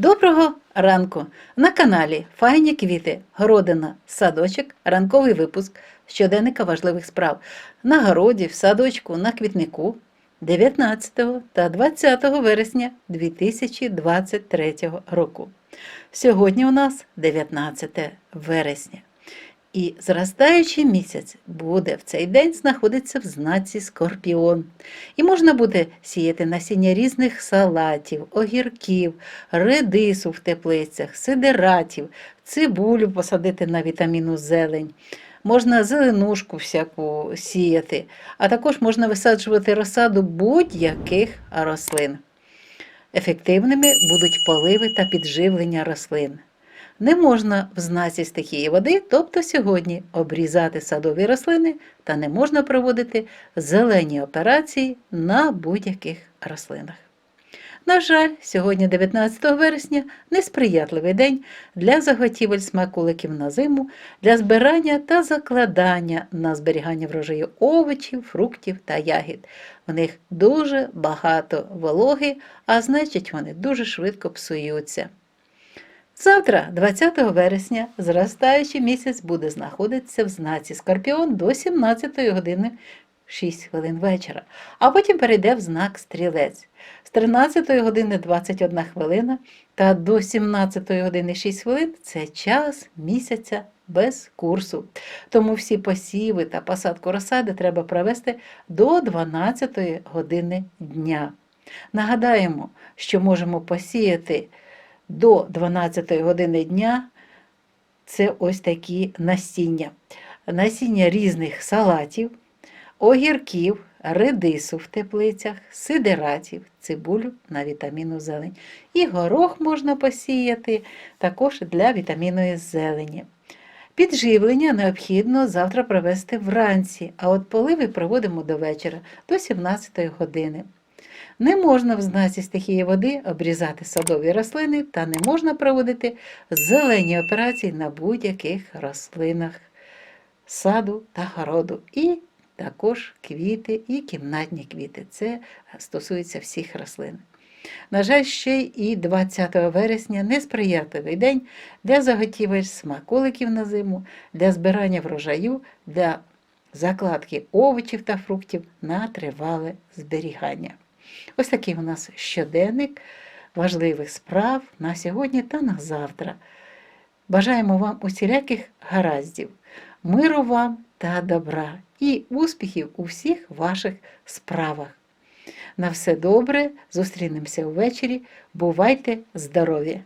Доброго ранку! На каналі Файні квіти, городина, садочок, ранковий випуск щоденника важливих справ на городі, в садочку, на квітнику 19 та 20 вересня 2023 року. Сьогодні у нас 19 вересня. І зростаючий місяць буде в цей день знаходитися в знаці Скорпіон. І можна буде сіяти насіння різних салатів, огірків, редису в теплицях, сидератів, цибулю посадити на вітаміну зелень. Можна зеленушку всяку сіяти, а також можна висаджувати розсаду будь-яких рослин. Ефективними будуть поливи та підживлення рослин. Не можна в знаці стихії води, тобто сьогодні, обрізати садові рослини та не можна проводити зелені операції на будь-яких рослинах. На жаль, сьогодні, 19 вересня, несприятливий день для заготівель смаколиків на зиму, для збирання та закладання на зберігання врожаю овочів, фруктів та ягід. В них дуже багато вологи, а значить вони дуже швидко псуються. Завтра, 20 вересня, зростаючий місяць буде знаходитися в знаці Скорпіон до 17 години 6 хвилин вечора, а потім перейде в знак Стрілець. З 13 години 21 хвилина та до 17 години 6 хвилин це час місяця без курсу. Тому всі посіви та посадку розсади треба провести до 12 години дня. Нагадаємо, що можемо посіяти до 12 години дня це ось такі насіння. Насіння різних салатів, огірків, редису в теплицях, сидератів, цибулю на вітаміну зелень. І горох можна посіяти також для вітамінної зелені. Підживлення необхідно завтра провести вранці, а от поливи проводимо до вечора, до 17 години. Не можна в знаці стихії води обрізати садові рослини та не можна проводити зелені операції на будь-яких рослинах саду та городу. І також квіти і кімнатні квіти. Це стосується всіх рослин. На жаль, ще і 20 вересня несприятливий день для заготівель смаколиків на зиму, для збирання врожаю, для закладки овочів та фруктів на тривале зберігання. Ось такий у нас щоденник важливих справ на сьогодні та на завтра. Бажаємо вам усіляких гараздів, миру вам та добра і успіхів у всіх ваших справах. На все добре, зустрінемося ввечері. Бувайте здорові!